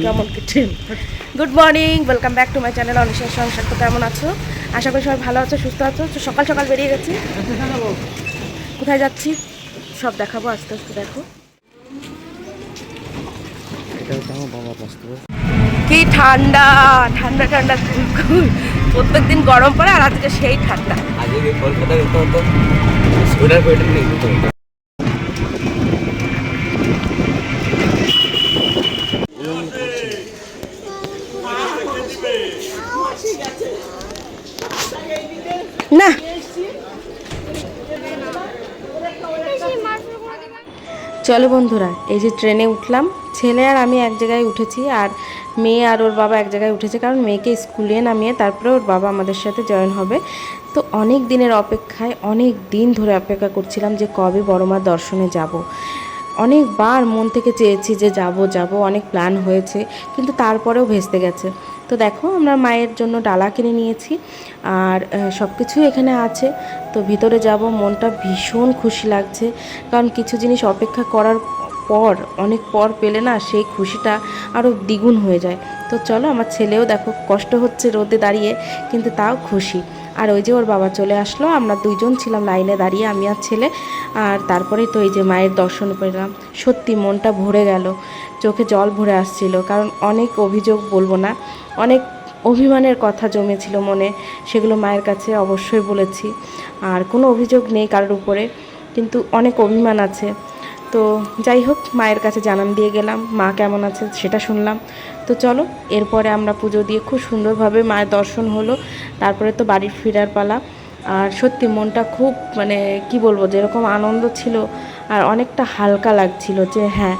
কেমন কি train good morning welcome back to my channel অনিশের সংসার। তো কেমন আছো? আশা করি সবাই ভালো আছো সুস্থ আছো। তো সকাল সকাল বেরিয়ে গেছি। কোথায় যাচ্ছি? সব দেখাবো আস্তে আস্তে দেখো। কি ঠান্ডা ঠান্ডা ঠান্ডা। প্রত্যেক দিন গরম পড়ে আর আজকে সেই ঠান্ডা। আগে কলকাতা যেতে হতো। সোয়েটার ফোয়েটার নিয়ে যেতে হতো না চলো বন্ধুরা, এই যে ট্রেনে উঠলাম। ছেলে আর আমি এক জায়গায় উঠেছি আর মেয়ে আর ওর বাবা এক জায়গায় উঠেছে কারণ মেয়েকে স্কুলে নামিয়ে তারপরে ওর বাবা আমাদের সাথে জয়েন হবে। তো অনেক দিনের অপেক্ষায়, অনেক দিন ধরে অপেক্ষা করছিলাম যে কবে বড় মার দর্শনে যাব। অনেকবার মন থেকে চেয়েছি যে যাব যাব, অনেক প্ল্যান হয়েছে, কিন্তু তারপরেও ভেস্তে গেছে। তো দেখো, আমরা মায়ের জন্য ডালা কিনে নিয়েছি আর সব কিছুই এখানে আছে। তো ভিতরে যাব, মনটা ভীষণ খুশি লাগছে। কারণ কিছু জিনিস অপেক্ষা করার পর, অনেক পর পেলে না সেই খুশিটা আরও দ্বিগুণ হয়ে যায়। তো চলো, আমার ছেলেও দেখো, কষ্ট হচ্ছে রোদে দাঁড়িয়ে, কিন্তু তাও খুশি। আর ওই যে ওর বাবা চলে আসলো, আমরা দুইজন ছিলাম লাইনে দাঁড়িয়ে, আমি আর ছেলে। আর তারপরেই তো এই যে মায়ের দর্শন পেলাম। সত্যি মনটা ভরে গেল। চোখে জল ভরে আসছিল, কারণ অনেক অভিযোগ বলব না, অনেক অভিমানের কথা জমেছিল মনে, সেগুলো মায়ের কাছে অবশ্যই বলেছি। আর কোনো অভিযোগ নেই কারোর উপরে, কিন্তু অনেক অভিমান আছে। তো যাই হোক, মায়ের কাছে জানান দিয়ে গেলাম, মা কেমন আছে সেটা শুনলাম। তো চলো, এরপরে আমরা পুজো দিয়ে খুব সুন্দরভাবে মায়ের দর্শন হলো, তারপরে তো বাড়ির ফিরার পালা। আর সত্যি মনটা খুব মানে কি বলব, যেরকম আনন্দ ছিল আর অনেকটা হালকা লাগছিল যে হ্যাঁ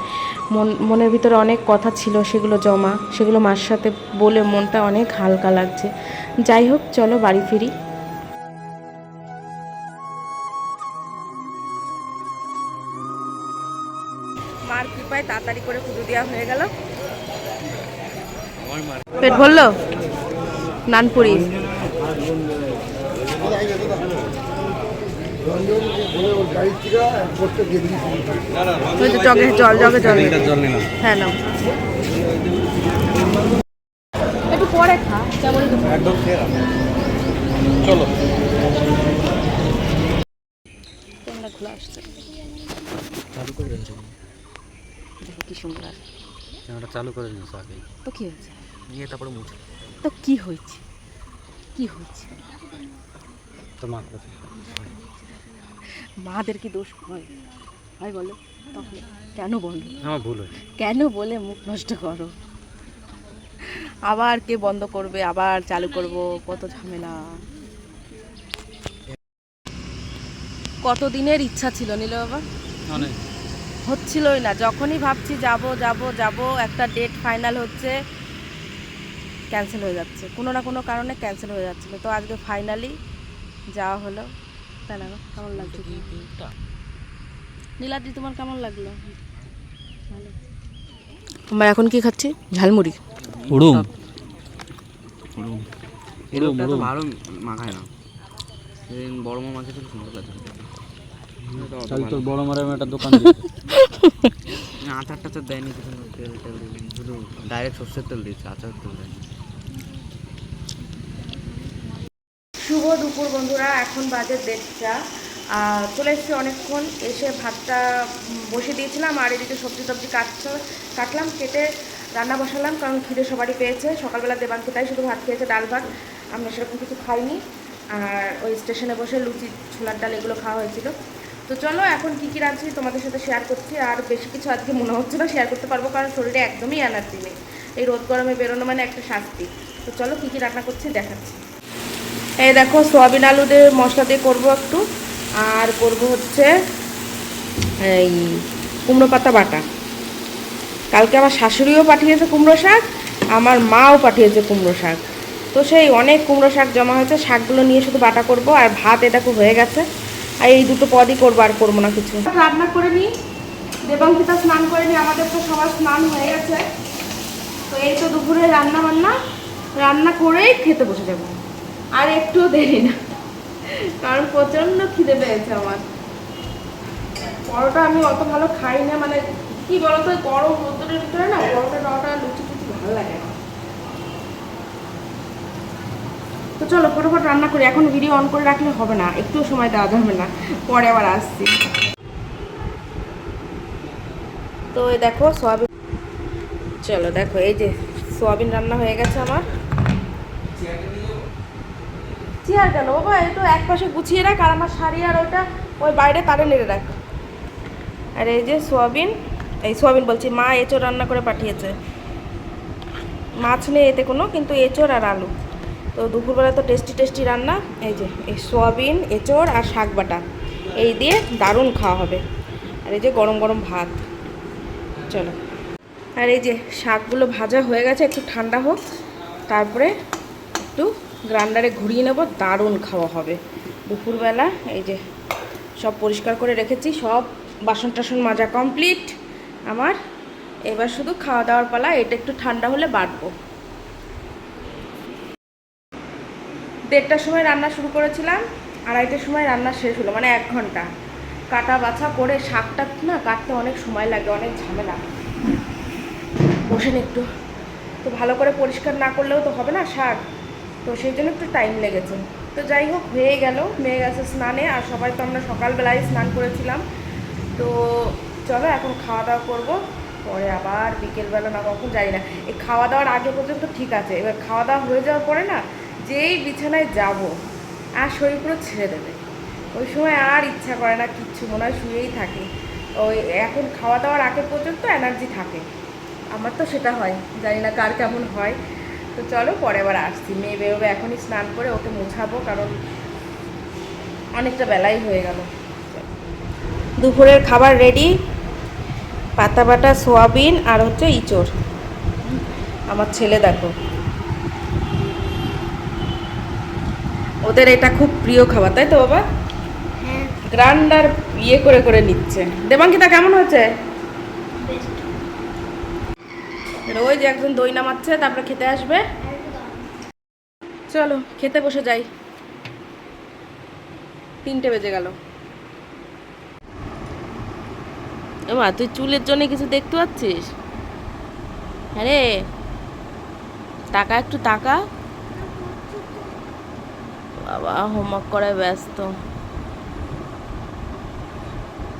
মন মনের ভিতরে অনেক কথা ছিল সেগুলো জমা সেগুলো মার সাথে বলে মনটা অনেক হালকা লাগছে। যাই হোক চলো বাড়ি ফিরি। মার কৃপায় তাড়াতাড়ি করে পুজো দেওয়া হয়ে গেল। পেট ভরলো? নানপুরি। জগে জল জগে জল জল নিলাম হ্যাঁ নাও। একটু পরে খা যেমন একদম ফেরা চলো। তোমরা খোলা আসছে। চালু করে দেখো কি সুন্দর ক্যামেরা চালু করে আগে তো কি হয়েছে? নিয়ে তারপরে মুছে। তো কি হয়েছে? কি হয়েছে? তো মা করে মাদের কি দোষ হয়। হয় বলো? তখন কেন বলো আমার ভুল হয়েছে কেন বলে মুখ নষ্ট করো? আবার কে বন্ধ করবে? আবার চালু করব? কত ঝামেলা। কত দিনের ইচ্ছা ছিল নিল বাবা? অনেক। হচ্ছিলই না। যখনই ভাবছি যাব যাব যাব একটা ডেট ফাইনাল হচ্ছে ক্যান্সেল হয়ে যাচ্ছে। কোনো না কোনো কারণে ক্যান্সেল হয়ে যাচ্ছিল। তো আজকে ফাইনালি যাওয়া হলো। তাই না কেমন লাগছে নীলাদ্রি তোমার? কেমন লাগল? ভালো। আমরা এখন কি খাচ্ছি? ঝালমুড়ি। উড়ুম। উড়ুম। উড়ুম উড়ুম। ভালো মাখায় না। বড় খুব সুন্দর লাগে চাল তোর বড় মারের একটা দোকান আচার টাচার দেয়নি কিছু তেল তেল শুধু ডাইরেক্ট সর্ষের তেল দিয়েছে আচার তেল দেয়নি। শুভ দুপুর বন্ধুরা, এখন বাজে দেড়টা। চলে এসেছি অনেকক্ষণ, এসে ভাতটা বসিয়ে দিয়েছিলাম, আর এদিকে সবজি টবজি কাটছ, কাটলাম, কেটে রান্না বসালাম, কারণ খিদে সবারই পেয়েছে। সকালবেলা দেবাঙ্কে তাই শুধু ভাত খেয়েছে, ডাল ভাত। আমরা সেরকম কিছু খাইনি। আর ওই স্টেশনে বসে লুচি, ছোলার ডাল এগুলো খাওয়া হয়েছিল। তো চলো, এখন কী কী রাঁধছি তোমাদের সাথে শেয়ার করছি। আর বেশি কিছু আজকে মনে হচ্ছে না শেয়ার করতে পারব, কারণ শরীরে একদমই এনার্জি নেই। এই রোদ গরমে বেরোনো মানে একটা শাস্তি। তো চলো, কী কী রান্না করছি দেখাচ্ছি। এই দেখো সোয়াবিন আলু দিয়ে মশলা দিয়ে করব একটু। আর করব হচ্ছে এই কুমড়ো পাতা বাটা। কালকে আমার শাশুড়িও পাঠিয়েছে কুমড়ো শাক, আমার মাও পাঠিয়েছে কুমড়ো শাক। তো সেই অনেক কুমড়ো শাক জমা হয়েছে, শাকগুলো নিয়ে শুধু বাটা করব, আর ভাত এটা খুব হয়ে গেছে। আর এই দুটো পদই করব, আর করব না কিছু। রান্না করে নিই, দেবাঙ্কিতা স্নান করে নিই, আমাদের তো সবার স্নান হয়ে গেছে। তো এই তো দুপুরে রান্না বান্না রান্না করেই খেতে বসে যাব। আর একটু দেরি না। কারণ প্রচণ্ড খিদে পেয়েছে আমার। পরোটা আমি অত ভালো খাই না মানে কি বলতো গরম রোদ্দুরের ভিতরে না, পরোটা টরোটা লুচি টুচি ভালো লাগে তো চলো, ফটোফট রান্না করি। এখন ভিডিও অন করে রাখলে হবে না, একটু সময় দেওয়া যাবে না। পরে আবার আসছি। তো দেখো সোয়াবিন চলো দেখো, এই যে সোয়াবিন রান্না হয়ে গেছে আমার। চেয়ার কেন বাবা এই তো এক পাশে গুছিয়ে রাখ আর আমার শাড়ি আর ওইটা ওই বাইরে তারে নেড়ে রাখ। আর এই যে সোয়াবিন, এই সোয়াবিন বলছি, মা এঁচোড় রান্না করে পাঠিয়েছে। মাছ নেই এতে কোনো, কিন্তু এঁচোড় আর আলু। তো দুপুরবেলা তো টেস্টি টেস্টি রান্না। এই যে, এই সোয়াবিন, এঁচোড় আর শাক বাটা। এই দিয়ে দারুণ খাওয়া হবে। আর এই যে গরম গরম ভাত। চলো। আর এই যে শাকগুলো ভাজা হয়ে গেছে, একটু ঠান্ডা হোক। তারপরে একটু গ্রাইন্ডারে ঘুরিয়ে নেব, দারুণ খাওয়া হবে। দুপুরবেলা এই যে সব পরিষ্কার করে রেখেছি, সব বাসন টাসন মাজা কমপ্লিট। আমার এবার শুধু খাওয়া দাওয়ার পালা, এটা একটু ঠান্ডা হলে বাটবো দেড়টার সময় রান্না শুরু করেছিলাম, আড়াইটার সময় রান্না শেষ হলো মানে এক ঘণ্টা। কাটা বাছা করে শাকটা না কাটতে অনেক সময় লাগে, অনেক ঝামেলা। বসেন একটু। তো ভালো করে পরিষ্কার না করলেও তো হবে না শাক? তো সেই জন্য একটু টাইম লেগেছে। তো যাই হোক, হয়ে গেল, মেয়ে গেছে স্নানে, আর সবাই তো আমরা সকালবেলায় স্নান করেছিলাম। তো চলো এখন খাওয়া দাওয়া করব, পরে আবার বিকেলবেলা না কখন যাই না। এই খাওয়া দাওয়ার আগে পর্যন্ত ঠিক আছে, এবার খাওয়া দাওয়া হয়ে যাওয়ার পরে না, যেই বিছানায় যাব, আর শরীর পুরো ছেড়ে দেবে। ওই সময় আর ইচ্ছা করে না, কিচ্ছু, মনে হয় শুয়েই থাকে। ওই এখন খাওয়া দাওয়ার আগে পর্যন্ত এনার্জি থাকে। আমার তো সেটা হয়, জানি না কার কেমন হয়। তো চলো পরে আবার আসছি। মেয়ে বেরোবে এখনই স্নান করে ওকে মোছাবো কারণ অনেকটা বেলাই হয়ে গেল। দুপুরের খাবার রেডি পাতা বাটা সোয়াবিন আর হচ্ছে ইঁচড়। আমার ছেলে দেখো। ওদের এটা খুব প্রিয় খাবার তাই তো বাবা? গ্রান্ডার ইয়ে করে করে নিচ্ছে। দেবাঙ্কিতা কেমন হচ্ছে রোজ একজন দই নামাচ্ছে, তারপরে খেতে আসবে। চলো, খেতে বসে যাই। তিনটে বেজে গেল। এমা তুই চুলের জন্য কিছু দেখতে পাচ্ছিস? হ্যাঁ রে। টাকা, একটু টাকা? বাবা, হোমওয়ার্ক করায় ব্যস্ত।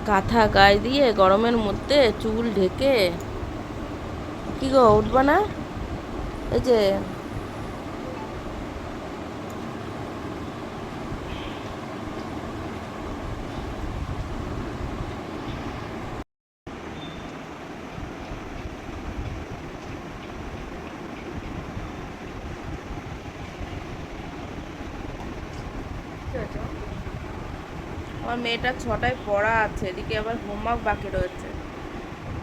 কাঁথা গায়ে দিয়ে গরমের মধ্যে চুল ঢেকে কি গো, উঠবা না? এই যে। আমার মেয়েটা ছটায় পড়া আছে, এদিকে আবার হোমওয়ার্ক বাকি রয়েছে।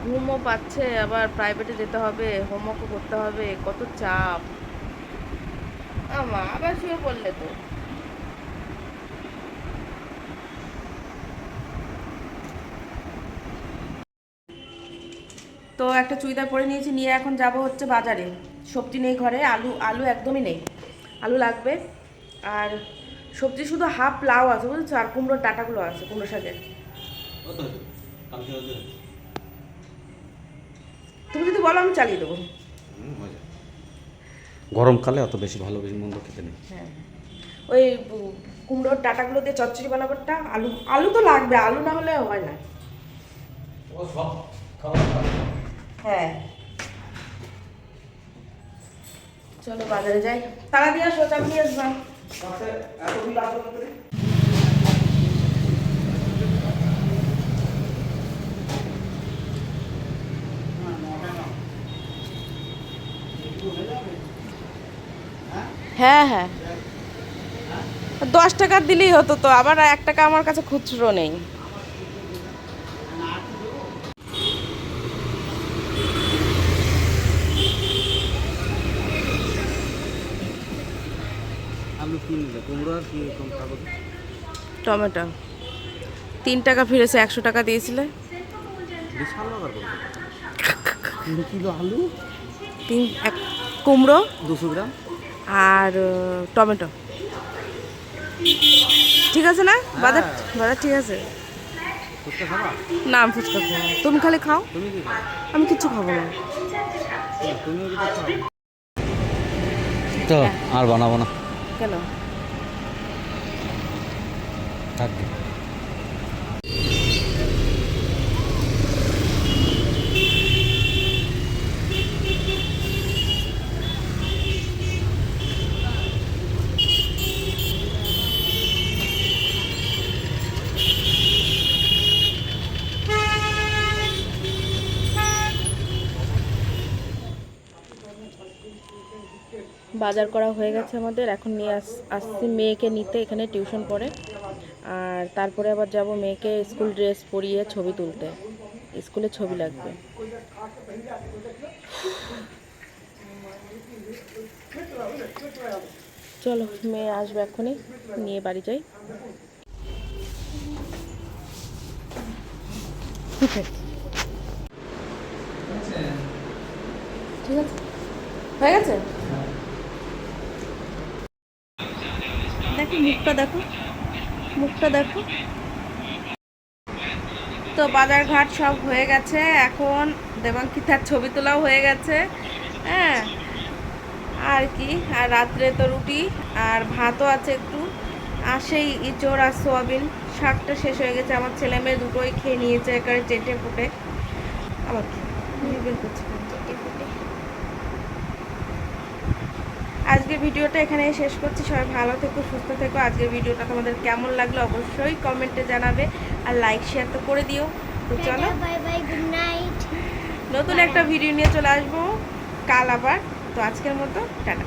ঘুমও পাচ্ছে, আবার প্রাইভেটে যেতে হবে হোমওয়ার্কও করতে হবে, কত চাপ। আমা আবার শুয়ে পড়লে তো। তো একটা চুড়িদার পরে নিয়েছি, নিয়ে এখন যাব হচ্ছে বাজারে। সবজি নেই ঘরে, আলু আলু একদমই নেই। আলু লাগবে। আর সবজি শুধু হাফ লাউ আছে, বুঝেছ? আর কুমড়োর ডাটাগুলো আছে, কুমড়ো শাকের। তুমি যদি বলো আমি চালিয়ে দেবো। গরমকালে অত বেশি ভালো বেশি মন্দ খেতে নেই। হ্যাঁ ওই কুমড়োর ডাটাগুলো দিয়ে চচ্চড়ি বানাবোটা আলু আলু তো লাগবে আলু না হলে হয় না। হ্যাঁ। চলো বাজারে যাই। তারা দিয়ে আসো চাপ নিয়ে আসবাম হ্যাঁ হ্যাঁ। দশ টাকার দিলেই হতো তো আবার এক টাকা আমার কাছে খুচরো নেই। টমেটো। তিন টাকা ফিরেছে একশো টাকা দিয়েছিলে। কিলো আলু? তিন এক কুমড়ো? দুশো গ্রাম। আর টমেটো। ঠিক আছে না? বাজার বাজার ঠিক আছে? না আমি ফুচকা খাব তুমি খালি খাও। আমি কিচ্ছু খাব না। তো আর বানাবো না। কেন? থাকবে বাজার করা হয়ে গেছে আমাদের। এখন নিয়ে আস, আসছি মেয়েকে নিতে, এখানে টিউশন পড়ে। আর তারপরে আবার যাব মেয়েকে স্কুল ড্রেস পরিয়ে ছবি তুলতে। স্কুলে ছবি লাগবে। চলো, মেয়ে আসবে এখনই, নিয়ে বাড়ি যাই। ঠিক আছে। হয়ে গেছে? দেখো, মুখটা দেখো মুখটা দেখো। তো বাজার ঘাট সব হয়ে গেছে, এখন দেবাঙ্কিতার ছবি তোলাও হয়ে গেছে হ্যাঁ। আর কি, আর রাত্রে তো রুটি, আর ভাতও আছে একটু। আর সেই ইঁচড় আর সোয়াবিন, শাকটা শেষ হয়ে গেছে। আমার ছেলে মেয়ে দুটোই খেয়ে নিয়েছে একেবারে চেটে ফুটে আবার কি? করছি চেটে ফুটে আজকের ভিডিওটা এখানে শেষ করছি। সবাই ভালো থেকো সুস্থ থেকো। আজকের ভিডিওটা তোমাদের কেমন লাগল অবশ্যই কমেন্টে জানাবে আর লাইক শেয়ার তো করে দিও। তো চলো। বাই বাই গুড নাইট নতুন একটা ভিডিও নিয়ে চলে আসব। কাল আবার। তো আজকের মতো টাটা।